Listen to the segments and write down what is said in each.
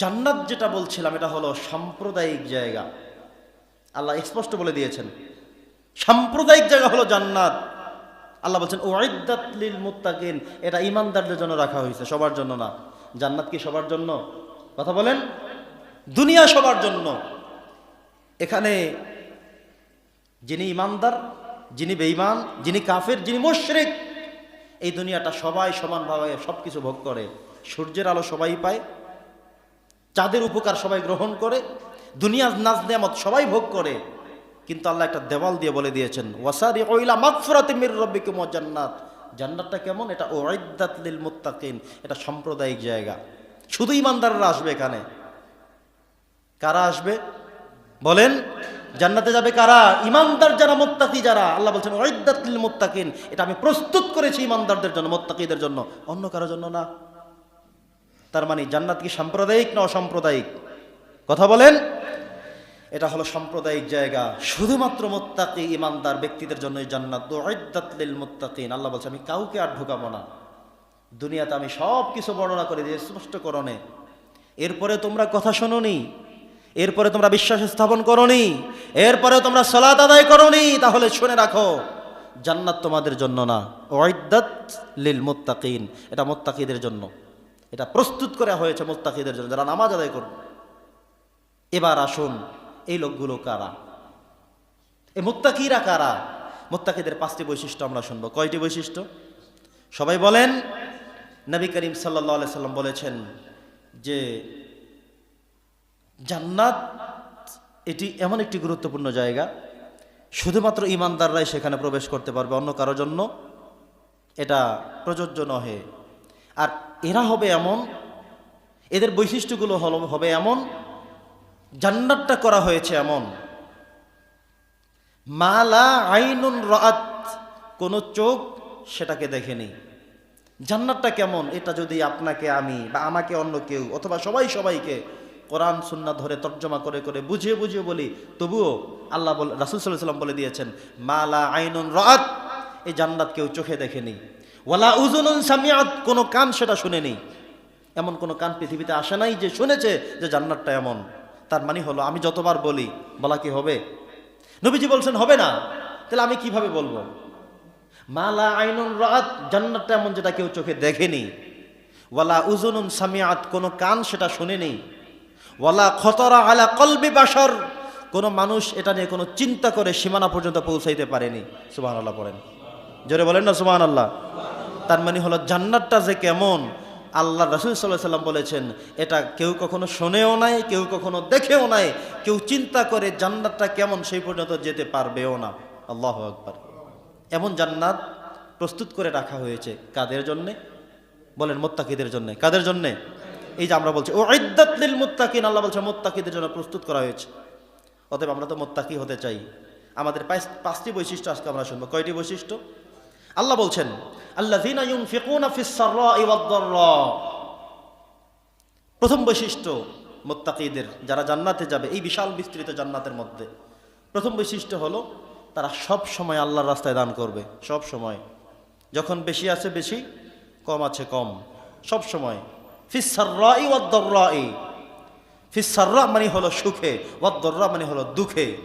জান্নাত যেটা বলছিলাম, এটা হলো সাম্প্রদায়িক জায়গা। আল্লাহ স্পষ্ট বলে দিয়েছেন, সাম্প্রদায়িক জায়গা হলো জান্নাত। আল্লাহ বলছেন ওয়াইদাত লিল মুত্তাকিন এটা ইমানদারদের জন্য রাখা হয়েছে, সবার জন্য না। জান্নাত কি সবার জন্য? কথা বলেন। দুনিয়া সবার জন্য। এখানে যিনি ইমানদার যিনি বেঈমান, যিনি কাফের, যিনি মুশরিক, এই দুনিয়াটা সবাই সমানভাবে সব কিছু ভোগ করে। সূর্যের আলো সবাই পায় চাঁদের উপকার সবাই গ্রহণ করে, দুনিয়ার নাজ নেয়ামত সবাই ভোগ করে, কিন্তু আল্লাহ একটা দেওয়াল দিয়ে বলে দিয়েছেন ওয়াসারি ওইলা মাগফিরাতি মির রাব্বিকুম ওয়া জান্নাত। জান্নাতটা কেমন? এটা ওয়াইদাত লিল মুত্তাকিন, এটা সাম্প্রদায়িক জায়গা। শুধু ইমানদাররা আসবে এখানে। কারা আসবে? বলেন, জান্নাতে যাবে কারা? ইমানদার যারা, মোত্তাকি যারা, আল্লাহ বলছেন ওয়াইদাত লিল মুত্তাকিন। এটা আমি প্রস্তুত করেছি ইমানদারদের জন্য, মোত্তাকিদের জন্য। অন্য কারোর জন্য না। তার মানে জান্নাত কি সাম্প্রদায়িক না অসাম্প্রদায়িক? কথা বলেন। এটা হলো সাম্প্রদায়িক জায়গা। শুধুমাত্র মোত্তাকি ইমানদার ব্যক্তিদের জন্য জান্নাত। মুত্তাকিন। আল্লাহ বলছে, আমি কাউকে আর ঢোকাবো না। দুনিয়াতে আমি সব কিছু বর্ণনা করে দিয়ে স্পষ্ট করণে এরপরে তোমরা কথা শোনোনি। এরপরে তোমরা বিশ্বাস স্থাপন করনি। এরপরে তোমরা সলাত আদায় করনি। তাহলে শুনে রাখো, জান্নাত তোমাদের জন্য না। ওয়াইদ্দাত লিল মুত্তাকিন। এটা মোত্তাকিদের জন্য। এটা প্রস্তুত করা হয়েছে মোত্তাকিদের জন্য, যারা নামাজ আদায় করবে। এবার আসুন, এই লোকগুলো কারা? এই মোত্তাকিরা কারা? মোত্তাকিদের পাঁচটি বৈশিষ্ট্য আমরা শুনব। কয়টি বৈশিষ্ট্য? সবাই বলেন, নবী করিম সাল্লাহ সাল্লাম বলেছেন যে জান্নাত এটি এমন একটি গুরুত্বপূর্ণ জায়গা, শুধুমাত্র ইমানদাররাই সেখানে প্রবেশ করতে পারবে, অন্য কারোর জন্য এটা প্রযোজ্য নহে। আর এরা হবে এমন, এদের বৈশিষ্ট্যগুলো হলো, হবে এমন, জান্নাতটা করা হয়েছে এমন। মালা আইনুন রাত কোনো চোখ সেটাকে দেখেনি। জান্নাতটা কেমন? এটা যদি আপনাকে, আমি বা আমাকে অন্য কেউ অথবা সবাই সবাইকে কোরআন সুন্না ধরে তর্জমা করে করে বুঝিয়ে বুঝিয়ে বলি, তবুও আল্লাহ বল, রাসুল সাল্লাহ সাল্লাম বলে দিয়েছেন মালা আইনুন রাত এই জান্নাত কেউ চোখে দেখেনি। ওয়ালা উজুনুন সামিয়াত কোনো কান সেটা শুনেনি এমন কোনো কান পৃথিবীতে আসে নাই যে শুনেছে যে জান্নাতটা এমন। তার মানে হলো, আমি যতবার বলি, বলা কি হবে? নবীজি বলছেন, হবে না। তাহলে আমি কীভাবে বলব? মালা আইনুন রাত জান্নাতটা এমন যেটা কেউ চোখে দেখেনি। ওয়ালা উজুনুন সামিয়াত কোনো কান সেটা শুনেনি ওয়ালা খতরা আলা কলবি বাসর কোনো মানুষ এটা নিয়ে কোনো চিন্তা করে সীমানা পর্যন্ত পৌঁছাইতে পারেনি। সুবাহ আল্লাহ পড়েন। জোরে বলেন না সুবাহ আল্লাহ তার মানে হলো জান্নাতটা যে কেমন, আল্লাহ রসুল সাল্লাহ সাল্লাম বলেছেন, এটা কেউ কখনো শোনেও নাই, কেউ কখনো দেখেও নাই, কেউ চিন্তা করে জান্নাতটা কেমন সেই পর্যন্ত যেতে পারবেও না। আল্লাহ আকবার। এমন জান্নাত প্রস্তুত করে রাখা হয়েছে কাদের জন্যে? বলেন মোত্তাকিদের জন্যে। কাদের জন্যে? এই যে আমরা বলছি ও লিল মোত্তাকিন, আল্লাহ বলছে মোত্তাকিদের জন্য প্রস্তুত করা হয়েছে। অতএব আমরা তো মোত্তাকি হতে চাই। আমাদের পাঁচটি বৈশিষ্ট্য আজকে আমরা শুনব। কয়টি বৈশিষ্ট্য? আল্লাহ বলছেন প্রথম বৈশিষ্ট্য মোত্তাকিদের, যারা জান্নাতে যাবে, এই বিশাল বিস্তৃত জান্নাতের মধ্যে। প্রথম বৈশিষ্ট্য হলো, তারা সব সময় আল্লাহর রাস্তায় দান করবে, সব সময়। যখন বেশি আছে বেশি, কম আছে কম। সব সময়। ফিসার্রা মানে হলো সুখে ওয়াদ্দর্রা মানে হলো দুঃখে।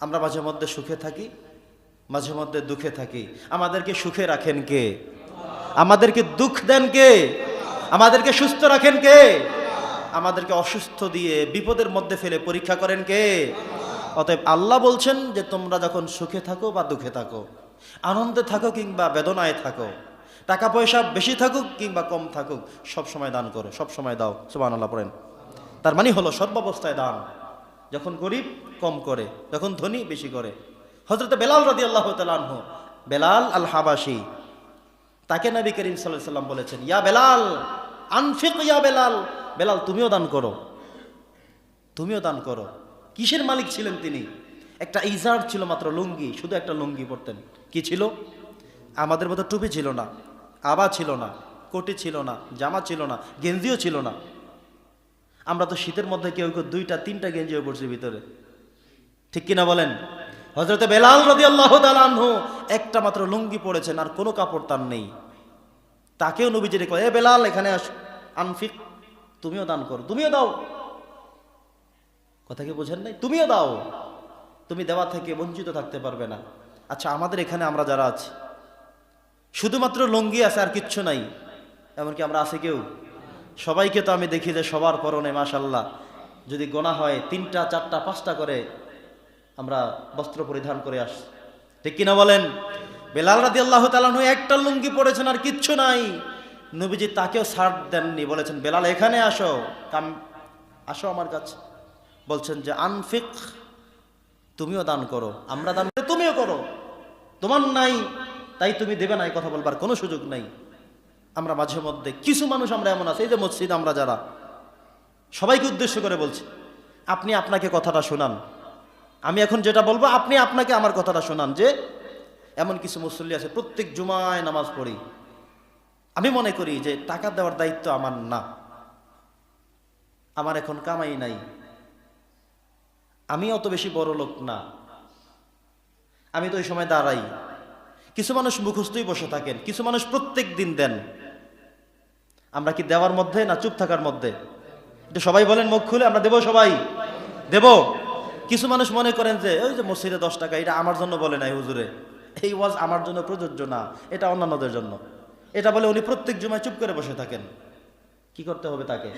আমরা মাঝে মধ্যে সুখে থাকি মাঝে মধ্যে দুঃখে থাকি। আমাদেরকে সুখে রাখেন কে? আমাদেরকে দুঃখ দেন কে? আমাদেরকে সুস্থ রাখেন কে? আমাদেরকে অসুস্থ দিয়ে বিপদের মধ্যে ফেলে পরীক্ষা করেন কে? অতএব আল্লাহ বলছেন যে, তোমরা যখন সুখে থাকো বা দুঃখে থাকো, আনন্দে থাকো কিংবা বেদনায় থাকো টাকা পয়সা বেশি থাকুক কিংবা কম থাকুক, সব সময় দান করো, সব সময় দাও। সুবাহ আল্লাহ পড়েন। তার মানে হলো সর্বাবস্থায় দান। যখন গরিব কম করে, যখন ধনী বেশি করে হজরত বেলাল রাদি আল্লাহ তালাহ বেলাল আল হাবাসি তাকে নবী করিম সাল্লাহ সাল্লাম বলেছেন, ইয়া বেলাল, আনফিক ইয়া বেলাল। বেলাল, তুমিও দান করো। তুমিও দান করো। কিসের মালিক ছিলেন তিনি? একটা ইজার ছিল মাত্র লুঙ্গি, শুধু একটা লুঙ্গি পরতেন। কি ছিল? আমাদের মতো টুপি ছিল না, আবা ছিল না, কোটি ছিল না, জামা ছিল না, গেঞ্জিও ছিল না। আমরা তো শীতের মধ্যে কেউ কেউ দুইটা, তিনটা গেঞ্জিও পড়ছি ভিতরে। ঠিক কিনা বলেন? হজরতে বেলাল রদি আল্লাহ আনহু একটা মাত্র লুঙ্গি পড়েছেন আর কোনো কাপড় তার নেই। তাকেও নবীজি রেখে এ বেলাল, এখানে আস। আনফিক, তুমিও দান করো। তুমিও দাও। কথা কি বোঝেন নাই? তুমিও দাও। তুমি দেওয়া থেকে বঞ্চিত থাকতে পারবে না। আচ্ছা আমাদের এখানে আমরা যারা আছি, শুধুমাত্র লঙ্গি আছে আর কিচ্ছু নাই। এমনকি আমরা আছি কেউ? সবাইকে তো আমি দেখি যে সবার পরনে মাশাল্লাহ যদি গোনা হয়, তিনটা, চারটা, পাঁচটা করে আমরা বস্ত্র পরিধান করে আস, ঠিক কিনা বলেন? বেলাল রাদি আল্লাহ তালানু একটা লুঙ্গি পড়েছেন আর কিচ্ছু নাই। নবীজি তাকেও ছাড় দেননি, বলেছেন, বেলাল, এখানে আসো। কাম, আসো আমার কাছে। বলছেন যে, আনফিক, তুমিও দান করো, আমরা দান করি, তুমিও করো। তোমার নাই, তাই তুমি দেবে না এই কথা বলবার কোনো সুযোগ নাই। আমরা মাঝে মধ্যে, কিছু মানুষ আমরা এমন আছে, এই যে মসজিদ আমরা যারা, সবাইকে উদ্দেশ্য করে বলছি, আপনি আপনাকে কথাটা শোনান। আমি এখন যেটা বলব, আপনি আপনাকে আমার কথাটা শোনান যে, এমন কিছু মুসল্লি আছে, প্রত্যেক জুমায় নামাজ পড়ি। আমি মনে করি যে টাকা দেওয়ার দায়িত্ব আমার না। আমার এখন কামাই নাই। আমি অত বেশি বড় লোক না। আমি তো ওই সময় দাঁড়াই। কিছু মানুষ মুখস্থই বসে থাকেন, কিছু মানুষ প্রত্যেক দিন দেন। আমরা কি দেওয়ার মধ্যে না চুপ থাকার মধ্যে? সবাই বলেন, মুখ খুলে, আমরা দেব সবাই। দেব। কিছু মানুষ মনে করেন যে, ওই যে মসজিদে দশ টাকা, এটা আমার জন্য বলে নাই হুজুরে। এই ওয়াজ আমার জন্য প্রযোজ্য না, এটা অন্যান্যদের জন্য। এটা বলে উনি প্রত্যেক জুমায় চুপ করে বসে থাকেন। কি করতে হবে তাকে?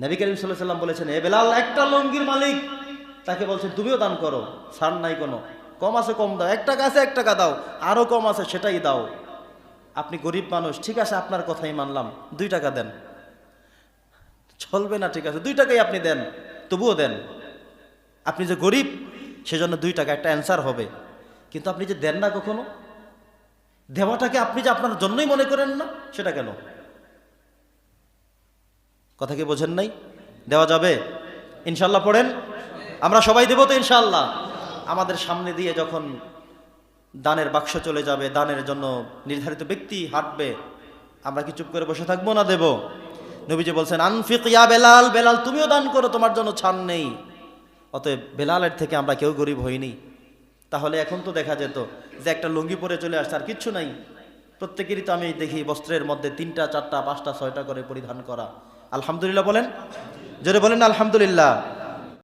নবী করিম সাল্লাম বলেছেন, এ বেলাল, একটা লঙ্গির মালিক। তাকে বলছেন, তুমিও দান করো সার নাই কোনো। কম আছে কম দাও, এক টাকা আছে, এক টাকা দাও আরও কম আছে সেটাই দাও। আপনি গরিব মানুষ, ঠিক আছে, আপনার কথাই মানলাম, দুই টাকা দেন। চলবে না, ঠিক আছে, দুই টাকাই আপনি দেন, তবুও দেন। আপনি যে গরিব, সেজন্য দুই টাকা একটা অ্যান্সার হবে। কিন্তু আপনি যে দেন না কখনো? দেওয়াটাকে আপনি যে আপনার জন্যই মনে করেন না, সেটা কেন? কথা কি বোঝেন নাই? দেওয়া যাবে? ইনশাল্লাহ পড়েন। আমরা সবাই দেবো তো ইনশাল্লাহ আমাদের সামনে দিয়ে যখন দানের বাক্স চলে যাবে, দানের জন্য নির্ধারিত ব্যক্তি হাঁটবে, আমরা কি চুপ করে বসে থাকব না দেব? নবীজি বলছেন, আনফিক ইয়া বেলাল বেলাল, তুমিও দান করো, তোমার জন্য ছাড় নেই। অতএব বেলালের থেকে আমরা কেউ গরিব হইনি। তাহলে এখন তো দেখা যেত যে একটা লুঙ্গি পরে চলে আসছে, আর কিচ্ছু নাই। প্রত্যেকেরই তো আমি দেখি বস্ত্রের মধ্যে তিনটা, চারটা, পাঁচটা, ছয়টা করে পরিধান করা। আলহামদুলিল্লাহ বলেন? জোরে বলেন আলহামদুলিল্লাহ।